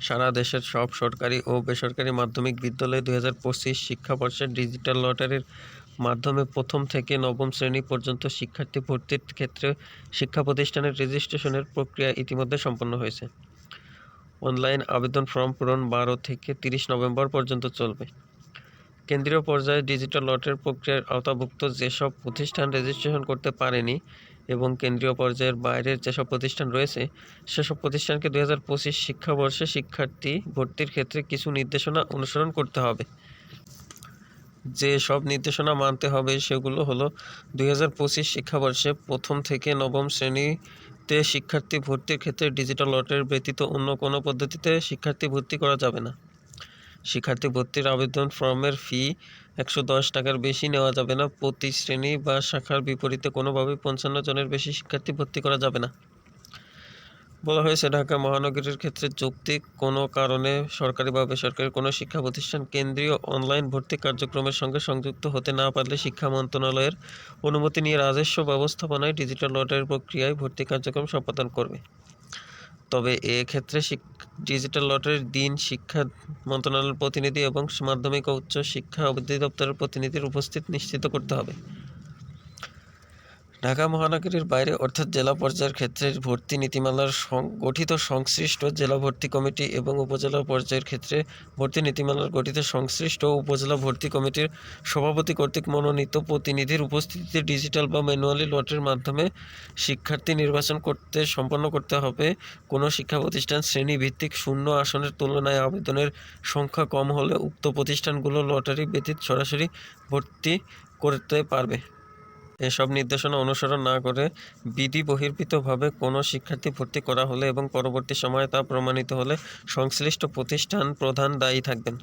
সারা দেশের সব সরকারি ও বেসরকারি মাধ্যমিক বিদ্যালয়ে দুই হাজার পঁচিশ শিক্ষাবর্ষের ডিজিটাল লটারির মাধ্যমে প্রথম থেকে নবম শ্রেণি পর্যন্ত শিক্ষার্থী ভর্তির ক্ষেত্রে শিক্ষা প্রতিষ্ঠানের রেজিস্ট্রেশনের প্রক্রিয়া ইতিমধ্যে সম্পন্ন হয়েছে। অনলাইন আবেদন ফর্ম পূরণ বারো থেকে তিরিশ নভেম্বর পর্যন্ত চলবে। কেন্দ্রীয় পর্যায়ে ডিজিটাল লটারির প্রক্রিয়ার আওতাভুক্ত যেসব প্রতিষ্ঠান রেজিস্ট্রেশন করতে পারেনি এবং কেন্দ্রীয় পর্যায়ের বাইরের যেসব প্রতিষ্ঠান রয়েছে, সেসব প্রতিষ্ঠানকে দুই হাজার পঁচিশ শিক্ষাবর্ষে শিক্ষার্থী ভর্তির ক্ষেত্রে কিছু নির্দেশনা অনুসরণ করতে হবে। যে সব নির্দেশনা মানতে হবে সেগুলো হলো দুই হাজার পঁচিশ শিক্ষাবর্ষে প্রথম থেকে নবম শ্রেণীতে শিক্ষার্থী ভর্তির ক্ষেত্রে ডিজিটাল লটারি ব্যতীত অন্য কোনো পদ্ধতিতে শিক্ষার্থী ভর্তি করা যাবে না। শিক্ষার্থী ভর্তির আবেদন ফর্মের ফি একশো দশ টাকার বেশি নেওয়া যাবে না। প্রতি শ্রেণি বা শাখার বিপরীতে কোনোভাবেই পঞ্চান্ন জনের বেশি শিক্ষার্থী ভর্তি করা যাবে না। বলা হয়েছে, ঢাকা মহানগরীর ক্ষেত্রে যৌক্তিক কোনো কারণে সরকারি বা বেসরকারি কোনো শিক্ষা প্রতিষ্ঠান কেন্দ্রীয় অনলাইন ভর্তি কার্যক্রমের সঙ্গে সংযুক্ত হতে না পারলে শিক্ষা মন্ত্রণালয়ের অনুমতি নিয়ে রাজস্ব ব্যবস্থাপনায় ডিজিটাল লটারির প্রক্রিয়ায় ভর্তি কার্যক্রম সম্পাদন করবে। তবে এক্ষেত্রে ডিজিটাল লটারির দিন, শিক্ষা মন্ত্রণালয়ের প্রতিনিধি এবং মাধ্যমিক ও উচ্চ শিক্ষা অধিদপ্তরের প্রতিনিধির উপস্থিতি নিশ্চিত করতে হবে। ঢাকা মহানগরীর বাইরে, অর্থাৎ জেলা পর্যায়ের ক্ষেত্রে ভর্তি নীতিমালার গঠিত সংশ্লিষ্ট জেলা ভর্তি কমিটি এবং উপজেলা পর্যায়ের ক্ষেত্রে ভর্তি নীতিমালার গঠিত সংশ্লিষ্ট উপজেলা ভর্তি কমিটির সভাপতি কর্তৃক মনোনীত প্রতিনিধির উপস্থিতিতে ডিজিটাল বা ম্যানুয়ালি লটের মাধ্যমে শিক্ষার্থী নির্বাচন করতে সম্পন্ন করতে হবে। কোনো শিক্ষা প্রতিষ্ঠান শ্রেণীভিত্তিক শূন্য আসনের তুলনায় আবেদনের সংখ্যা কম হলে উক্ত প্রতিষ্ঠানগুলো লটারি ব্যতীত সরাসরি ভর্তি করতে পারবে। এসব নির্দেশনা অনুসরণ না করে বিধি বহির্ভূতভাবে কোনো শিক্ষার্থী ভর্তি করা হলে এবং পরবর্তী সময়ে তা প্রমাণিত হলে সংশ্লিষ্ট প্রতিষ্ঠান প্রধান দায়ী থাকবেন।